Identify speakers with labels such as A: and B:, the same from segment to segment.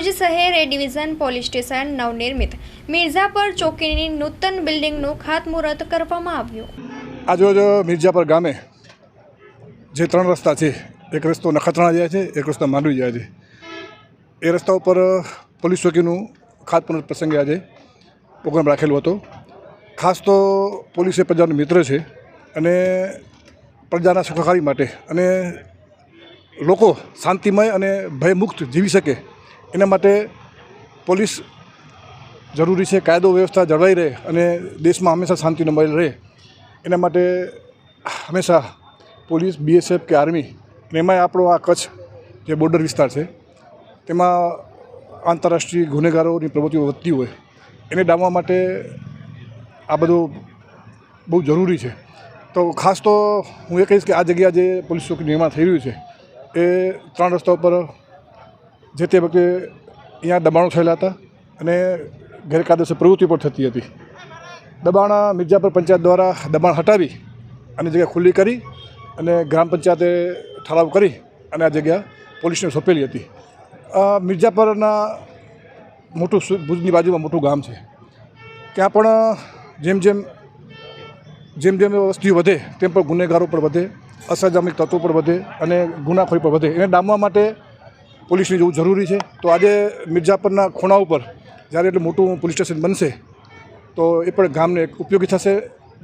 A: ભુજ શહેર એ division police station નવનિર્મિત મિર્ઝાપર ચોકીની નૂતન બિલ્ડિંગનું ખાતમુહૂર્ત કરવામાં આવ્યું.
B: આજરોજ મિર્ઝાપર ગામે જે ત્રણ રસ્તા છે, એક રસ્તો નખત્રાણા જાય છે, એક રસ્તો માંડવી જાય છે. એ રસ્તા ઉપર પોલીસ ચોકીનું ખાતમુહૂર્ત પ્રસંગે આજે પ્રોગ્રામ રાખેલો હતો. ખાસ તો પોલીસ એ પ્રજાનો મિત્ર છે અને પ્રજાના સુખાકારી માટે અને લોકો શાંતિમય અને ભયમુક્ત જીવી શકે એના માટે પોલીસ જરૂરી છે, કાયદો વ્યવસ્થા જળવાઈ રહે અને દેશમાં હંમેશા શાંતિ નંબાયેલ રહે. એના માટે હંમેશા પોલીસ, બીએસએફ કે આર્મી, અને એમાંય આપણો આ કચ્છ જે બોર્ડર વિસ્તાર છે, તેમાં આંતરરાષ્ટ્રીય ગુનેગારોની પ્રવૃત્તિઓ વધતી હોય. એને ડામવા માટે આ બધું બહુ જરૂરી છે. તો ખાસ તો હું એ કહીશ કે આ જગ્યા જે પોલીસ ચોકી નિર્માણ થઈ રહ્યું છે, એ ત્રણ રસ્તા ઉપર જે તે વખતે અહીંયા દબાણો થયેલા હતા અને ગેરકાયદેસર પ્રવૃત્તિ પણ થતી હતી. દબાણ મિર્જાપર પંચાયત દ્વારા દબાણ હટાવી અને જગ્યા ખુલ્લી કરી અને ગ્રામ પંચાયતે ઠરાવ કરી અને આ જગ્યા પોલીસને સોંપેલી હતી. મિર્જાપરના મોટું ભુજની બાજુમાં મોટું ગામ છે. ત્યાં પણ જેમ જેમ જેમ જેમ વસ્તીઓ વધે તેમ પણ ગુનેગારો પણ વધે, અસામાજિક તત્વો પણ વધે અને ગુનાખોરી પણ વધે. એને ડામવા માટે પોલીસની જવું જરૂરી છે. તો આજે મિર્જાપરના ખૂણા ઉપર જ્યારે એટલું મોટું પોલીસ સ્ટેશન બનશે, તો એ પણ ગામને ઉપયોગી થશે.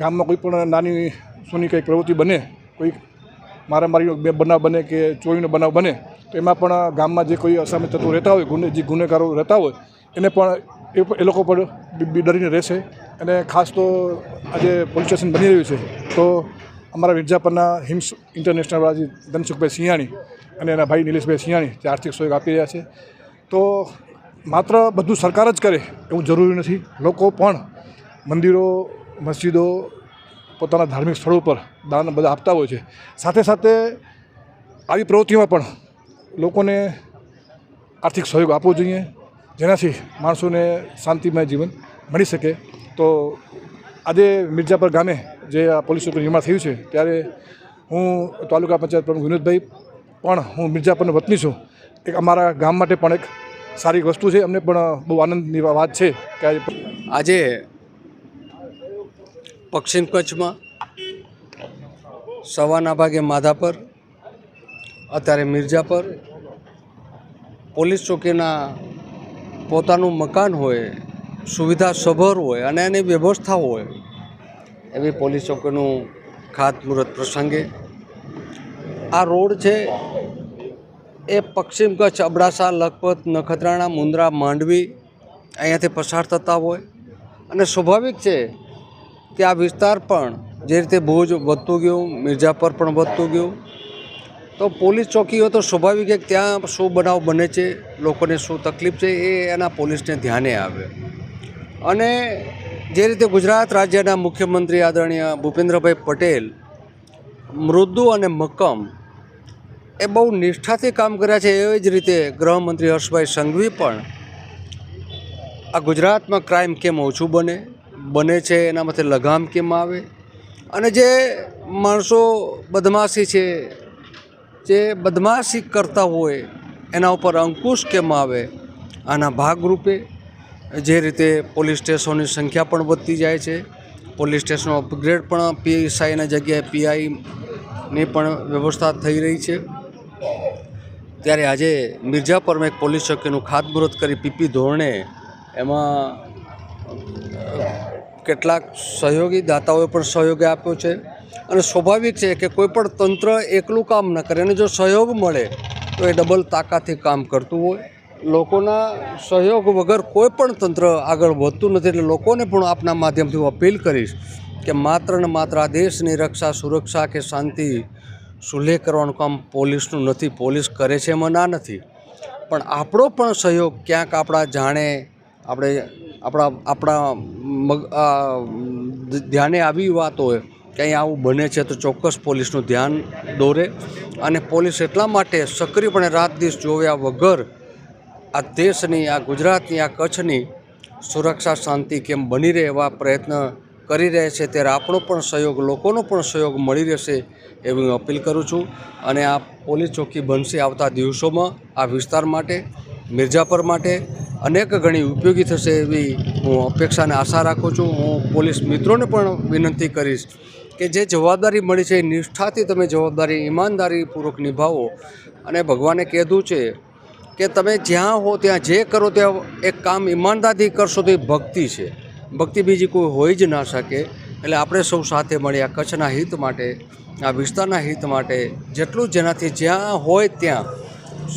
B: ગામમાં કોઈ પણ નાની સોની કંઈક પ્રવૃત્તિ બને, કોઈ મારામારીનો બે બનાવ બને કે ચોરીનો બનાવ બને, તો એમાં પણ ગામમાં જે કોઈ અસામે તત્વો રહેતા હોય, ગુને, જે ગુનેગારો રહેતા હોય, એને પણ એ લોકો પણ ડરીને રહેશે. અને ખાસ તો આજે પોલીસ સ્ટેશન બની રહ્યું છે, તો અમારા મિર્જાપરના હિમ્સ ઇન્ટરનેશનલવાળા જે ધનસુખભાઈ સિંહાણી અને એના ભાઈ નિલેશભાઈ સિંહાણી જે આર્થિક સહયોગ આપી રહ્યા છે. તો માત્ર બધું સરકાર જ કરે એવું જરૂરી નથી. લોકો પણ મંદિરો, મસ્જિદો, પોતાના ધાર્મિક સ્થળો પર દાન બધા આપતા હોય છે. સાથે સાથે આવી પ્રવૃત્તિમાં પણ લોકોને આર્થિક સહયોગ આપવો જોઈએ. જેનાથી માણસોને શાંતિમય જીવન મળી શકે. તો આજે મિર્જાપર ગામે જે આ પોલીસ ચોકીનું નિર્માણ થયું છે, ત્યારે હું તાલુકા પંચાયત પ્રમુખ વિનોદભાઈ પણ હું મિર્જાપરનો વતની છું. એક અમારા ગામ માટે પણ એક સારી વસ્તુ છે. અમને પણ બહુ આનંદની વાત છે કે આજે
C: આજે પશ્ચિમ કચ્છમાં સવારના ભાગે માધાપર, અત્યારે મિર્જાપર પોલીસ ચોકીના પોતાનું મકાન હોય, સુવિધા સભર હોય અને એની વ્યવસ્થા હોય, એવી પોલીસ ચોકીનું ખાતમુહૂર્ત પ્રસંગે આ રોડ છે, એ પશ્ચિમ કચ્છ, અબડાસા, લખપત, નખત્રાણા, મુન્દ્રા, માંડવી અહીંયાથી પસાર થતા હોય. અને સ્વાભાવિક છે કે આ વિસ્તાર પણ જે રીતે ભુજ વધતું ગયું મિર્જાપર પણ વધતું ગયું, તો પોલીસ ચોકીઓ તો સ્વાભાવિક એક ત્યાં શું બનાવ બને છે, લોકોને શું તકલીફ છે, એ એના પોલીસને ધ્યાને આવે. અને જે રીતે ગુજરાત રાજ્યના મુખ્યમંત્રી આદરણીય ભૂપેન્દ્રભાઈ પટેલ મૃદુ અને મક્કમ એ બહુ નિષ્ઠાથી કામ કર્યા છે એવી જ રીતે ગૃહમંત્રી હર્ષભાઈ સંઘવી પણ આ ગુજરાતમાં ક્રાઇમ કેમ ઓછું બને બને છે, એના માટે લગામ કેમ આવે? અને જે માણસો બદમાશી છે, જે બદમાશી કરતા હોય, એના ઉપર અંકુશ કેમ આવે? આના ભાગરૂપે જે રીતે પોલીસ સ્ટેશનોની સંખ્યા પણ વધતી જાય છે, પોલીસ સ્ટેશનો અપગ્રેડ પણ પીએસઆઈના જગ્યાએ પીઆઈની પણ વ્યવસ્થા થઈ રહી છે. ત્યારે આજે મિર્જાપરમાં એક પોલીસ ચોકીનું ખાતમુહૂર્ત કરી પીપી ધોરણે એમાં કેટલાક સહયોગી, દાતાઓએ પણ સહયોગ આપ્યો છે. અને સ્વાભાવિક છે કે કોઈપણ તંત્ર એકલું કામ ન કરે. અને જો સહયોગ મળે, તો એ ડબલ તાકાતથી કામ કરતું હોય. લોકોના સહયોગ વગર કોઈ પણ તંત્ર આગળ વધતું નથી. એટલે લોકોને પણ આપના માધ્યમથી હું અપીલ કરીશ કે માત્ર ને માત્ર આ દેશની રક્ષા, સુરક્ષા કે શાંતિ સુલેહ કરવાનું કામ પોલીસનું નથી, પોલીસ કરે છે એમાં ના નથી. પણ આપણો પણ સહયોગ ક્યાંક આપણા જાણે આપણે, આપણા આપણા મગ ધ્યાને આવી વાત હોય કે અહીં આવું બને છે તો ચોક્કસ પોલીસનું ધ્યાન દોરે અને પોલીસ એટલા માટે સક્રિયપણે રાત દિવસ જોવ્યા વગર આ દેશની, આ ગુજરાતની, આ કચ્છની સુરક્ષા, શાંતિ કેમ બની રહે એવા પ્રયત્ન કરી રહ્યા છે, ત્યારે આપણો પણ સહયોગ, લોકોનો પણ સહયોગ મળી રહેશે એવી હું અપીલ કરું છું. અને આ પોલીસ ચોકી બનશે આવતા દિવસોમાં આ વિસ્તાર માટે મિર્જાપર માટે અનેક ઘણી ઉપયોગી થશે એવી હું અપેક્ષાને આશા રાખું છું. હું પોલીસ મિત્રોને પણ વિનંતી કરીશ કે જે જવાબદારી મળી છે એ નિષ્ઠાથી તમે જવાબદારી, ઈમાનદારીપૂર્વક નિભાવો. અને ભગવાને કીધું છે કે તમે જ્યાં હો ત્યાં જે કરો ત્યાં એક કામ ઈમાનદારથી કરશો તો એ ભક્તિ છે. ભક્તિ બીજી કોઈ હોઈ જ ના શકે. એટલે આપણે સૌ સાથે મળી આ કચ્છના હિત માટે, આ વિસ્તારના હિત માટે, જેટલું જેનાથી જ્યાં હોય ત્યાં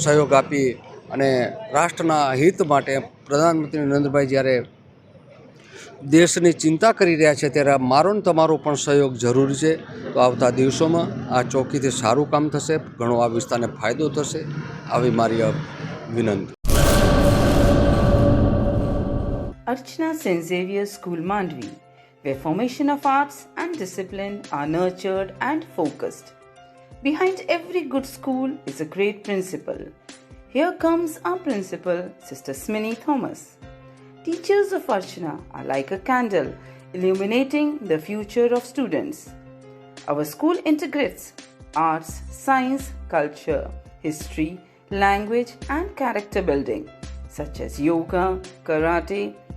C: સહયોગ આપી અને રાષ્ટ્રના હિત માટે પ્રધાનમંત્રી નરેન્દ્રભાઈ જ્યારે દેશની ચિંતા કરી રહ્યા છે ત્યારે મારો ને તમારો પણ સહયોગ જરૂરી છે. તો આવતા દિવસોમાં આ ચોકીથી સારું કામ થશે, ઘણો આ વિસ્તારને ફાયદો થશે. આવી મારી વિનંતી.
D: Archana St. Xavier School Mandvi, where formation of arts and discipline are nurtured and focused. Behind every good school is a great principal. Here comes our principal, Sister Smini Thomas. Teachers of Archana are like a candle illuminating the future of students. Our school integrates arts, science, culture, history, language, and character building, such as yoga, karate,